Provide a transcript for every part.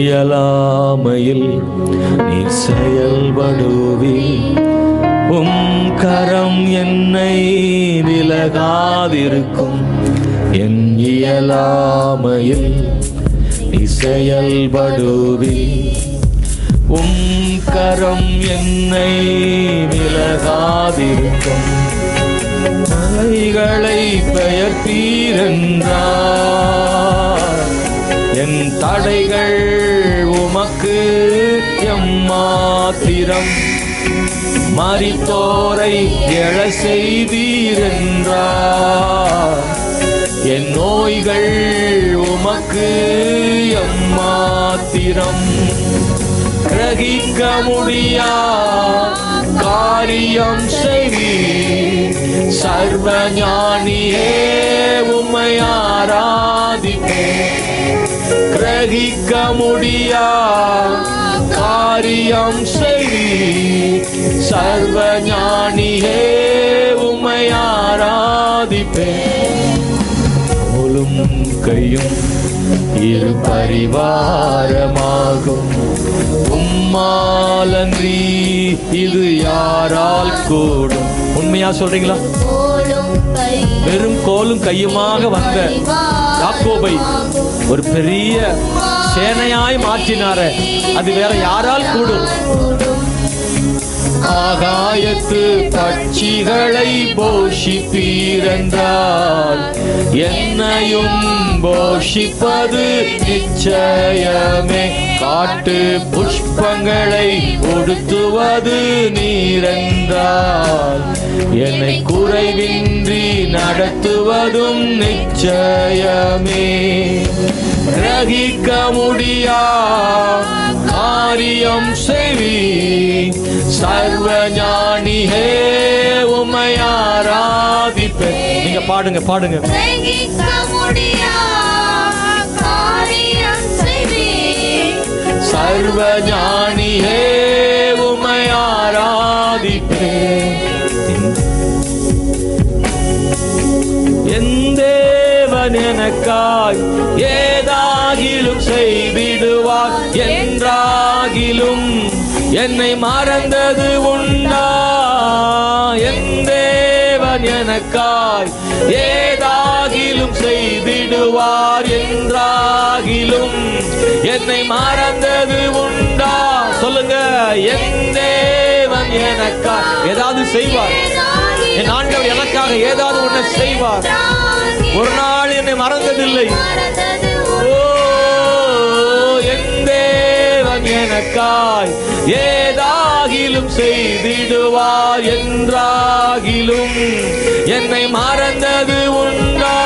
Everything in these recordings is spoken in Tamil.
இயலாமையில் நீர் செயல்படுவி உம் கரம் என்னை விலகாதிருக்கும். என் இயலாமையில் நீ செயல்படுவி உம் கரம் என்னை விலகாதிருக்கும். மலைகளை பெயர்த்தீரென்றார் என் தடைகள் உமக்கு எம்மாத்திரம் மறித்தோரை எழ செய்தீரென்றார் என் நோய்கள் உமக்கு எம்மாத்திரம் கிரகிக்க முடியா? காரியம் செய்வி சர்வ ஞானியே உம்மை கிரகிக்க முடியா? காரியம் செய்வி சர்வ ஞானியே உம்மை ஆராதிப்பேன் தோளும் கையும் இரு பரிவாரமாகும். உம்மாலன்றி இது யாரால் கூடும்? உண்மையா சொல்றீங்களா? வெறும் கோலும் கையுமாக வந்த யாக்கோபை ஒரு பெரிய சேனையாய் மாற்றினாரே. அது வேற யாரால் கூடும்? ஆகாயத்து பட்சிகளை போஷிப்பீரென்றால் என்னையும் போஷிப்பது நிச்சயமே. காட்டு புஷ்பங்களை உடுத்துவது நீரென்றால் என்னை குறைவின்றி நடத்துவதும் நிச்சயமே. கிரகிக்க முடியா காரியம் செய்வி சர்வ ஞானியே உம்மை ஆராதிப்பேன் நீங்க பாடுங்க பாடுங்க. சர்வ ஆராதிப்பேன் என் தேவன் எனக்காய் ஏதாகிலும் செய்திடுவார் உலகிலும் என்னை மறந்தது உண்டா? என் தேவன் எனக்காய் ஏதாகிலும் செய்திடுவார் என்றாகிலும் என்னை மறந்தது உண்டா? சொல்லுங்க என் தேவன் எனக்காய் ஏதாவது செய்வார். என் ஆண்டவர் எனக்காக ஏதாவது ஒன்று செய்வார். ஒரு நாள் என்னை மறந்ததில்லை. எனக்காய் ஏதாகிலும் செய்திடுவார் என்றாகிலும் என்னை மறந்தது உண்டா?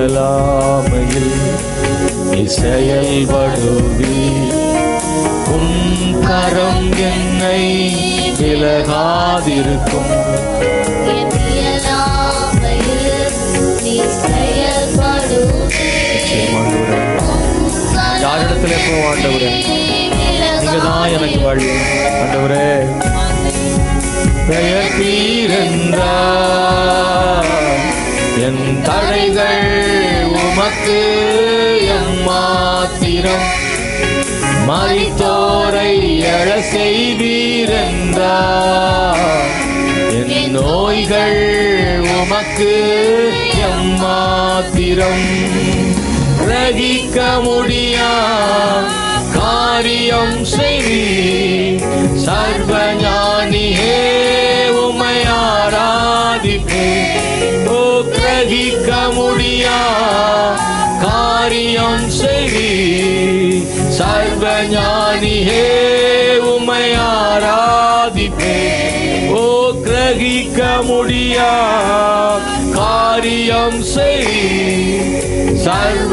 இயலாமையில் நீ செயல்படுவி உம் கரம் என்னை விலகாதிருக்கும். ஆண்டவரே. நீங்க தான் எனக்கு வாழ்வு ஆண்டவரே. பெயர் தீரென்றார். என் தடைகள் உமக்கு எம்மாத்திரம் மறித்தோரை எழ செய்வீரென்றார். என் நோய்கள் உமக்கு எம்மாத்திரம் கிரகிக்க முடியா காரியம் செய்வி சர்வ ஞானியே உமை ஆராதிப்பேன் ஓ கிரகிக்க முடியா? காரியம் செய்வி சர்வ ஞானியே உமை ஆராதிப்பேன் ஓ கிரகிக்க முடியா? காரியம் செய் சர்வ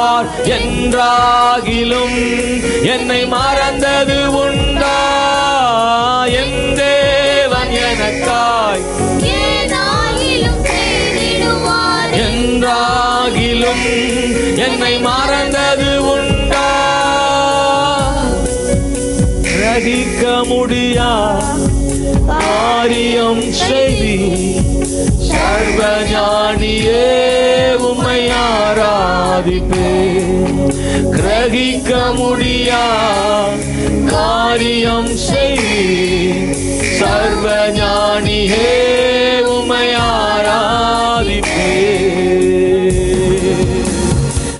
செய்திடுவார் என்றாகிலும் என்னை மறந்தது உண்டா? என் தேவன் எனக்காய் என்றாகிலும் என்னை மறந்தது உண்டா? கிரகிக்க முடியா? காரியம் செய்தி சர்வஞானியே உம்மை ஆராதிப்பே கிரகிக்க முடியா? காரியம் செய். சர்வஞானியே.